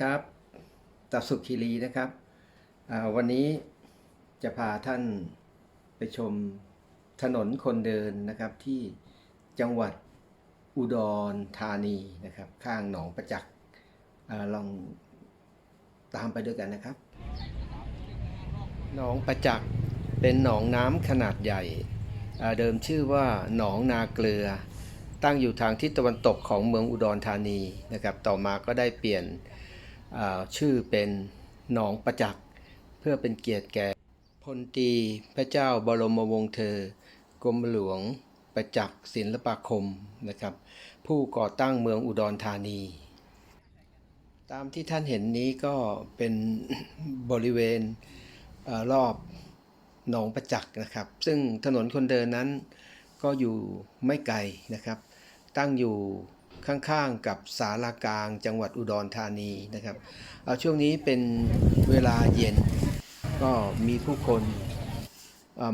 ครับตับสุขคีรีนะครับ วันนี้จะพาท่านไปชมถนนคนเดินนะครับที่จังหวัดอุดรธานีนะครับ ข้างหนองประจักษ์ลองตามไปด้วยกันนะครับ หนองประจักษ์เป็นหนองน้ำขนาดใหญ่เดิมชื่อว่าหนองนาเกลือ ตั้งอยู่ทางทิศตะวันตกของเมืองอุดรธานีนะครับ ต่อมาก็ได้เปลี่ยน ชื่อเป็นหนองประจักษ์เพื่อเป็นเกียรติแก่พลตรีพระเจ้าบรมวงศ์เธอกรมหลวงประจักษ์ศิลปาคมนะครับ ผู้ก่อตั้งเมืองอุดรธานี ตามที่ท่านเห็นนี้ก็เป็นบริเวณเอรอบหนองประจักษ์นะครับ ซึ่งถนนคนเดินนั้นก็อยู่ไม่ไกลนะครับ ตั้งอยู่ ข้างๆกับสารากลางจังหวัดอุดรธานีนะครับเอาช่วงนี้เป็นเวลาเย็นก็มีผู้คน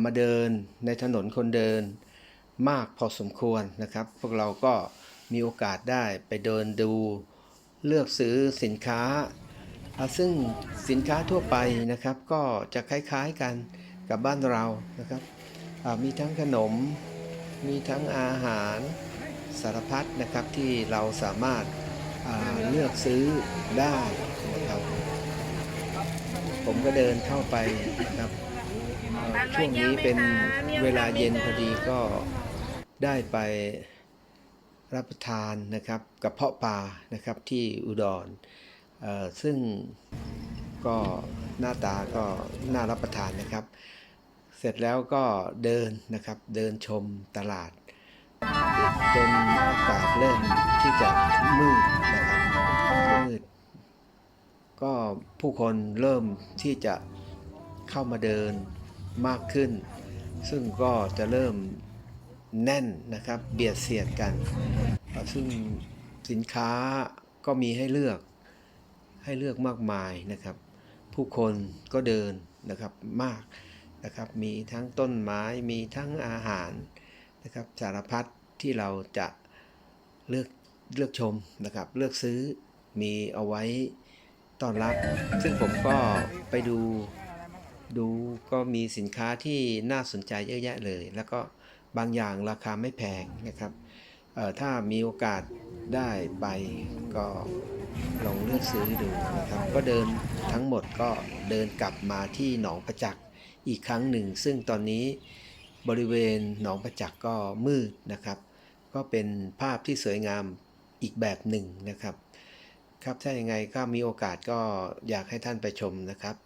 มาเดินในถนนคนเดินมากพอสมควรนะครับ พวกเราก็มีโอกาสได้ไปเดินดูเลือกซื้อสินค้าาซึ่งสินค้าทั่วไปนะครับ ก็จะคล้ายๆกันกับบ้านเรานะครับมีทั้งขนม มีทั้งอาหาร สารพัดนะครับที่เราสามารถาเลือกซื้อได้นะครับผมก็เดินเข้าไปนะครับช่วงนี้เป็นเวลาเย็นพอดีก็ได้ไปรับประทานนะครับกระเพาะปลานะครับที่อุดรซึ่งก็หน้าตาก็น่ารับประทานนะครับ เสร็จแล้วก็เดินนะครับเดินชมตลาด จนอากาศเริ่มที่จะมืดนะครับมืด ก็ผู้คนเริ่มที่จะเข้ามาเดินมากขึ้น ซึ่งก็จะเริ่มแน่นนะครับ เบียดเสียดกัน ซึ่งสินค้าก็มีให้เลือกให้เลือกมากมายนะครับ ผู้คนก็เดินนะครับมากนะครับ มีทั้งต้นไม้มีทั้งอาหารนะครับสารพัด ที่เราจะเลือกเลือกชมนะครับ เลือกซื้อมีเอาไว้ต้อนรับ ซึ่งผมก็ไปดูดูก็มีสินค้าที่น่าสนใจเยอะแยะเลย แล้วก็บางอย่างราคาไม่แพงนะครับเอ่อถ้ามีโอกาสได้ไปก็ลองเลือกซื้อดูนะครับ ก็เดินทั้งหมดก็เดินกลับมาที่หนองประจักษ์อีกครั้งหนึ่ง ซึ่งตอนนี้บริเวณหนองประจักษ์ก็มืดนะครับ ก็เป็นภาพที่สวยงามอีกแบบหนึ่งนะครับ ครับถ้าอย่างไงก็มีโอกาสก็อยากให้ท่านไปชมนะครับ